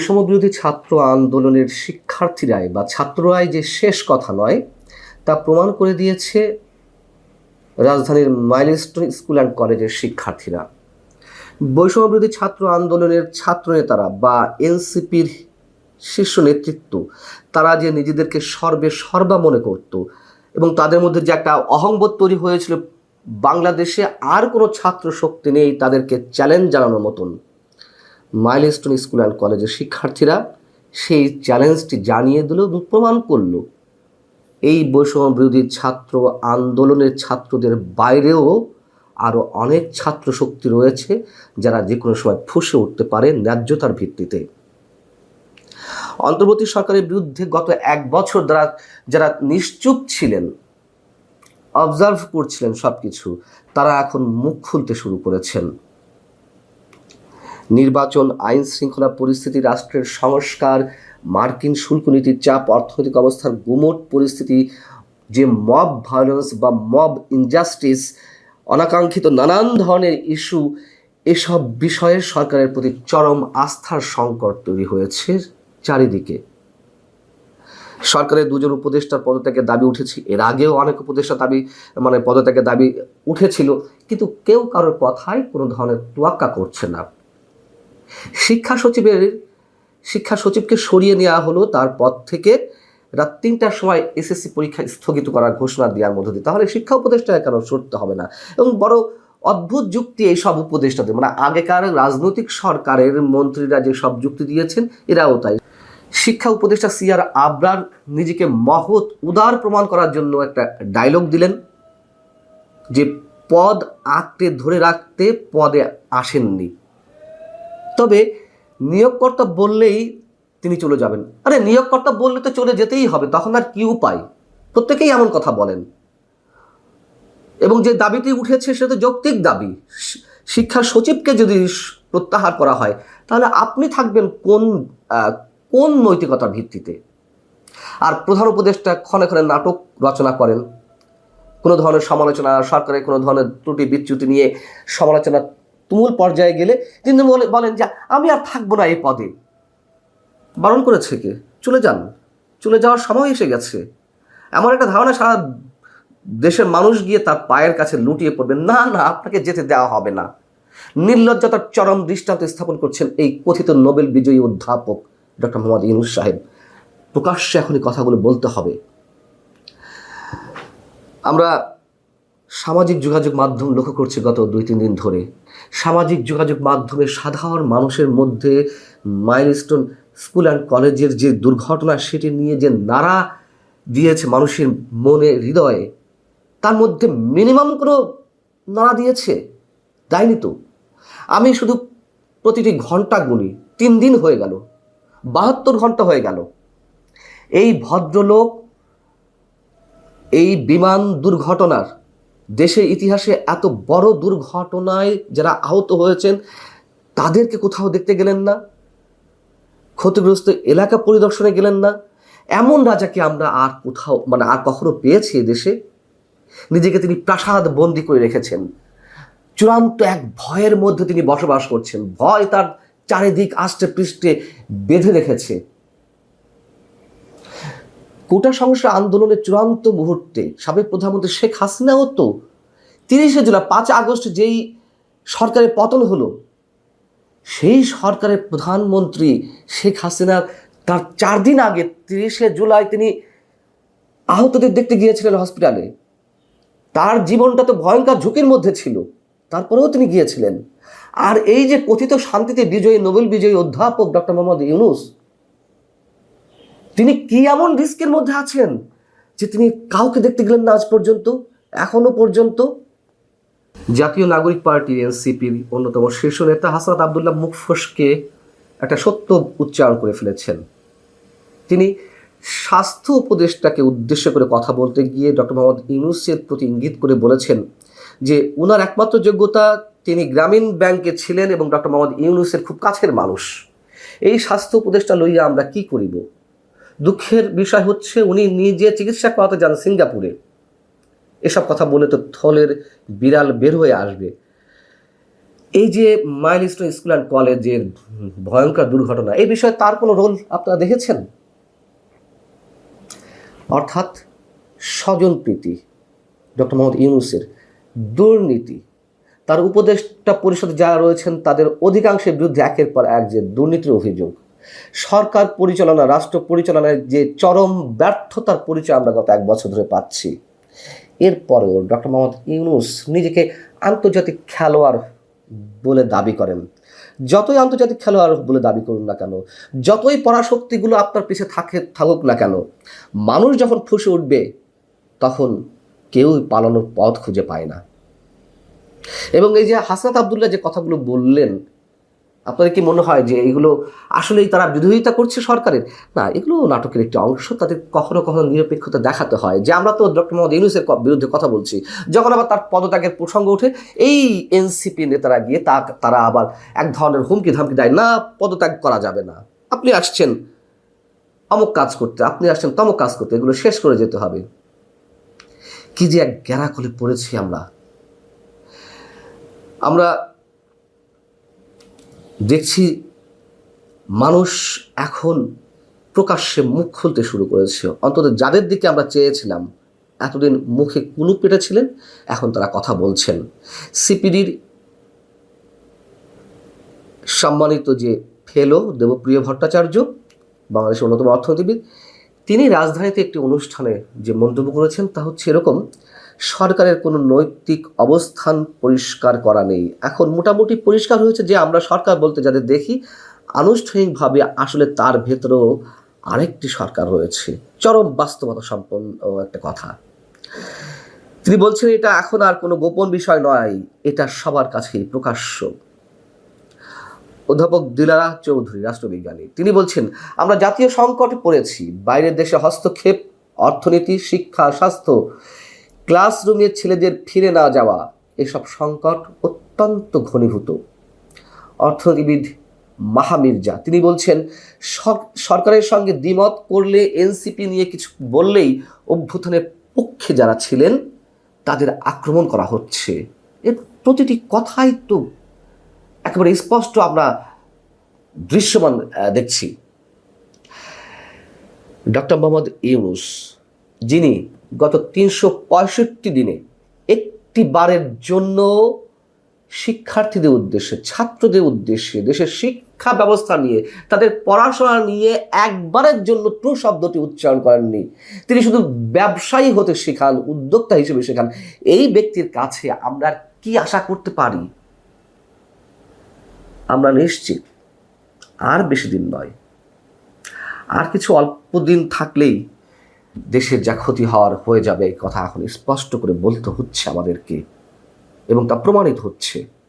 বৈষম্যবিরোধী ছাত্র আন্দোলনের শিক্ষার্থীরাই বা ছাত্ররাই যে শেষ কথা নয়, তা প্রমাণ করে দিয়েছে রাজধানীর মাইলস্টোন স্কুল অ্যান্ড কলেজের শিক্ষার্থীরা। বৈষম্যবিরোধী ছাত্র আন্দোলনের ছাত্রনেতারা বা এনসিপির শীর্ষ নেতৃত্ব, তারা যে নিজেদেরকে সর্বে সর্বা মনে করত এবং তাদের মধ্যে যে একটা অহংবোধ তৈরি হয়েছিল, বাংলাদেশে আর কোনো ছাত্র শক্তি নেই তাদেরকে চ্যালেঞ্জ জানানোর মতন। মাইলস্টোন স্কুল অ্যান্ড কলেজের শিক্ষার্থীরা সেই চ্যালেঞ্জটি জানিয়ে দিল এবং প্রমাণ করল। এই বৈষম্য বিরোধী ছাত্র আন্দোলনের ছাত্রদের বাইরেও আরও অনেক ছাত্র শক্তি রয়েছে যারা যে কোনো সময় ফুসে উঠতে পারে ন্যায্যতার ভিত্তিতে। অন্তর্বর্তী সরকারের বিরুদ্ধে গত এক বছর দ্বারা যারা নিশ্চুপ ছিলেন অবজার্ভ করছিলেন সব কিছু তারা এখন মুখ খুলতে শুরু করেছেন। নির্বাচন, আইন শৃঙ্খলা পরিস্থিতি, রাষ্ট্রের সংস্কার, মার্কিন শুল্ক নীতির চাপ, অর্থনৈতিক অবস্থার গুমট পরিস্থিতি, যে মব ভায়োলেন্স বা মব ইনজাস্টিস অনাকাঙ্ক্ষিত নানান ধরনের ইস্যু এসব বিষয়ে সরকারের প্রতি চরম আস্থার সংকট তৈরি হয়েছে চারিদিকে। সরকারের দুজন উপদেষ্টার পদত্যাগের দাবি উঠেছে, এর আগেও অনেক উপদেষ্টা দাবি মানে পদত্যাগের দাবি উঠেছিল, কিন্তু কেউ কারোর কথায় কোনো ধরনের তোয়াক্কা করছে না। শিক্ষা সচিবের, শিক্ষা সচিবকে সরিয়ে নেওয়া হলো তার পদ থেকে রাত তিনটার সময় এসএসসি পরীক্ষা স্থগিত করার ঘোষণা দেওয়ার মধ্য দিয়ে। তাহলে শিক্ষা উপদেষ্টা কেন সরতে হবে না? এবং বড় অদ্ভুত যুক্তি এই সব উপদেষ্টাদের। মানে আগেকার রাজনৈতিক সরকারের মন্ত্রীরা যে সব যুক্তি দিয়েছেন, এরাও তাই। শিক্ষা উপদেষ্টা সিআর আবরার নিজেকে মহৎ, উদার প্রমাণ করার জন্য একটা ডায়লগ দিলেন, যে পদ আঁকড়ে ধরে রাখতে পদে আসেননি। তবে নিয়োগকর্তা বললেই তিনি চলে যাবেন। আরে, নিয়োগকর্তা বললে তো চলে যেতেই হবে, তখন আর কি উপায়? প্রত্যেকেই এমন কথা বলেন। এবং যে দাবিটি উঠেছে সেটা তো যৌক্তিক দাবি। শিক্ষা সচিবকে যদি প্রত্যাহার করা হয়, তাহলে আপনি থাকবেন কোন কোন নৈতিকতার ভিত্তিতে? আর প্রধান উপদেষ্টা ক্ষণে ক্ষণে নাটক রচনা করেন। কোনো ধরনের সমালোচনা, সরকারের কোনো ধরনের ত্রুটি বিচ্যুতি নিয়ে সমালোচনা তুমুল পর্যায়ে গেলে তিনি বলে- বলেন যে, আমি আর থাকব না এই পদে। বারণ করেছে কে? চলে যান। চলে যাওয়ার সময় এসে গেছে। এমন একটা ধারণা সারা দেশের মানুষ গিয়ে তার পায়ের কাছে লুটিয়ে পড়বে। না না, আপনাকে যেতে দেওয়া হবে না। নির্লজ্জতার চরম দৃষ্টান্ত স্থাপন করছেন এই কথিত নোবেল বিজয়ী অধ্যাপক ডক্টর মোহাম্মদ ইউনুস সাহেব। প্রকাশ্যে এখন এই কথাগুলো বলতে হবে। আমরা সামাজিক যোগাযোগ মাধ্যম লক্ষ্য করছি গত দুই তিন দিন ধরে। সামাজিক যোগাযোগ মাধ্যমে সাধারণ মানুষের মধ্যে মাইলস্টোন স্কুল অ্যান্ড কলেজের যে দুর্ঘটনা, সেটি নিয়ে যে নাড়া দিয়েছে মানুষের মনে হৃদয়ে, তার মধ্যে মিনিমাম কোনো নাড়া দিয়েছে? দেয়নি তো। আমি শুধু প্রতিটি ঘণ্টা গুনি, তিন দিন হয়ে গেল, বাহাত্তর ঘণ্টা হয়ে গেল। এই ভদ্রলোক, এই বিমান দুর্ঘটনার দেশের ইতিহাসে এত বড় দুর্ঘটনায় যারা আহত হয়েছেন, তাদেরকে কোথাও দেখতে গেলেন না, ক্ষতিগ্রস্ত এলাকা পরিদর্শনে গেলেন না। এমন রাজাকে আমরা আর কোথাও মানে আর কখনো পেয়েছি দেশে? নিজেকে তিনি প্রাসাদ বন্দি করে রেখেছেন। চূড়ান্ত এক ভয়ের মধ্যে তিনি বসবাস করছেন। ভয় তার চারিদিক আষ্টে পৃষ্ঠে বেঁধে রেখেছে। কোটা সংস্কার আন্দোলনের চূড়ান্ত মুহূর্তে সাবেক প্রধানমন্ত্রী শেখ হাসিনাও তো তিরিশে জুলাই, পাঁচ আগস্ট যেই সরকারের পতন হলো, সেই সরকারের প্রধানমন্ত্রী শেখ হাসিনা তার চার দিন আগে তিরিশে জুলাই তিনি আহতদের দেখতে গিয়েছিলেন হসপিটালে। তার জীবনটা তো ভয়ঙ্কর ঝুঁকির মধ্যে ছিল, তারপরেও তিনি গিয়েছিলেন। আর এই যে কথিত শান্তিতে বিজয়ী, নোবেল বিজয়ী অধ্যাপক ডক্টর মোহাম্মদ ইউনুস তিনি কি এমন রিস্কের মধ্যে আছেন যে তিনি কাউকে দেখতে গেলেন না আজ পর্যন্ত, এখনও পর্যন্ত? জাতীয় নাগরিক পার্টি এনসিপির অন্যতম শীর্ষ নেতা হাসনাত আবদুল্লাহ মুখ ফসকে একটা সত্য উচ্চারণ করে ফেলেছেন। তিনি স্বাস্থ্য উপদেষ্টাকে উদ্দেশ্য করে কথা বলতে গিয়ে ডক্টর মোহাম্মদ ইউনুসের প্রতি ইঙ্গিত করে বলেছেন যে ওনার একমাত্র যোগ্যতা তিনি গ্রামীণ ব্যাংকে ছিলেন এবং ডক্টর মোহাম্মদ ইউনুসের খুব কাছের মানুষ। এই স্বাস্থ্য উপদেষ্টা লইয়া আমরা কি করিব? দুঃখের বিষয় হচ্ছে উনি নিজে চিকিৎসা করাতে যান সিঙ্গাপুরে। এসব কথা বলে তো থলের বিড়াল বের হয়ে আসবে। এই যে মাইলস্টোন স্কুল অ্যান্ড কলেজের ভয়ঙ্কর দুর্ঘটনা, এই বিষয়ে তার কোনো রোল আপনারা দেখেছেন? অর্থাৎ স্বজনপ্রীতি ডক্টর মোহাম্মদ ইউনুসের দুর্নীতি, তার উপদেষ্টা পরিষদে যারা রয়েছেন তাদের অধিকাংশের বিরুদ্ধে একের পর এক যে দুর্নীতির অভিযোগ। সরকার পরিচালনা, রাষ্ট্র পরিচালনায় যে চরম ব্যর্থতার পরিচয় আমরা গত এক বছর ধরে পাচ্ছি। এরপরেও ডক্টর মোহাম্মদ ইউনুস নিজেকে আন্তর্জাতিক খেলোয়াড় বলে দাবি করেন। যতই আন্তর্জাতিক খেলোয়াড় বলে দাবি করুন না কেন, যতই পরাশক্তিগুলো আপনার পিছে থাকে, থাকুক না কেন, মানুষ যখন ফুসে উঠবে, তখন কেউই পালানোর পথ খুঁজে পায় না। এবং এই যে হাসনাত আবদুল্লাহ যে কথাগুলো বললেন আপনাদের কি মনে হয় যে এগুলো আসলেই তারা বিরোধিতা করছে সরকারের? না, এগুলো নাটকের একটি অংশ। তাদের কখনো কখনো নিরপেক্ষতা দেখাতে হয়। যে আমরা তো ডক্টর মোহাম্মদ ইউনুসের বিরুদ্ধে কথা বলছি, যখন আবার তার পদত্যাগের প্রসঙ্গ ওঠে, এই এনসিপি নেতারা গিয়ে তা, তারা আবার এক ধরনের হুমকি ধামকি দেয়, না, পদত্যাগ করা যাবে না। আপনি আসছেন অমুক কাজ করতে, আপনি আসছেন তমক কাজ করতে, এগুলো শেষ করে যেতে হবে। কি যে এক গ্যারাকলে পড়েছি আমরা। আমরা দেখছি মানুষ এখন প্রকাশ্যে মুখ খুলতে শুরু করেছে। অন্তত যাদের দিকে আমরা চেয়েছিলাম, এতদিন মুখে কুলুপ পেটেছিলেন, এখন তারা কথা বলছেন। সিপিডির সম্মানিত যে ফেলো দেবপ্রিয় ভট্টাচার্য, বাংলাদেশের অন্যতম অর্থনীতিবিদ, তিনি রাজধানীতে একটি অনুষ্ঠানে যে মন্তব্য করেছেন তা হচ্ছে এরকম সরকারের কোনো নৈতিক অবস্থান পরিষ্কার করা নেই। এখন মোটামুটি পরিষ্কার হয়েছে যে আমরা সরকার বলতে যাদের দেখি, আনুষ্ঠানিকভাবে আসলে তার ভেতরেও আরেকটি সরকার রয়েছে। চরম বাস্তবতা সম্পন্ন একটা কথা। তিনি বলছেন, এটা এখন আর কোনো গোপন বিষয় নয়, এটা সবার কাছেই প্রকাশ্য। অধ্যাপক দিলারা চৌধুরী, রাষ্ট্রবিজ্ঞানী, তিনি বলছেন, আমরা জাতীয় সংকটে পড়েছি। বাইরের দেশে হস্তক্ষেপ, অর্থনীতি, শিক্ষা, স্বাস্থ্য ক্লাসরুমে ছেলেদের ফিরে না যাওয়া এসব সংকট অত্যন্ত ঘনীভূত। অর্থনীতিবিদ মাহা মির্জা, তিনি বলছেন সরকারের সঙ্গে দ্বিমত করলে এনসিপি নিয়ে কিছু বললেই অভ্যুত্থানের পক্ষে যারা ছিলেন, তাদের আক্রমণ করা হচ্ছে। এর প্রতিটি কথাই তো একেবারে স্পষ্ট আমরা দৃশ্যমান দেখছি। ডক্টর মোহাম্মদ ইউনুস যিনি গত তিনশো পঁয়ষট্টি দিনে একটি বারের জন্য শিক্ষার্থীদের উদ্দেশ্যে, ছাত্রদের উদ্দেশ্যে, দেশের শিক্ষা ব্যবস্থা নিয়ে, তাদের পড়াশোনা নিয়ে একবারের জন্য ট্রু শব্দটি উচ্চারণ করেননি। তিনি শুধু ব্যবসায়ী হতে শেখান, উদ্যোক্তা হিসেবে শেখান। এই ব্যক্তির কাছে আমরা কি আশা করতে পারি? আমরা নিশ্চিত আর বেশি দিন নয়। আর কিছু অল্প দিন থাকলেই দেশের যা ক্ষতি হওয়ার হয়ে যাবে কথা এখন স্পষ্ট করে বলতে হচ্ছে আমাদেরকে এবং তা প্রমাণিত হচ্ছে।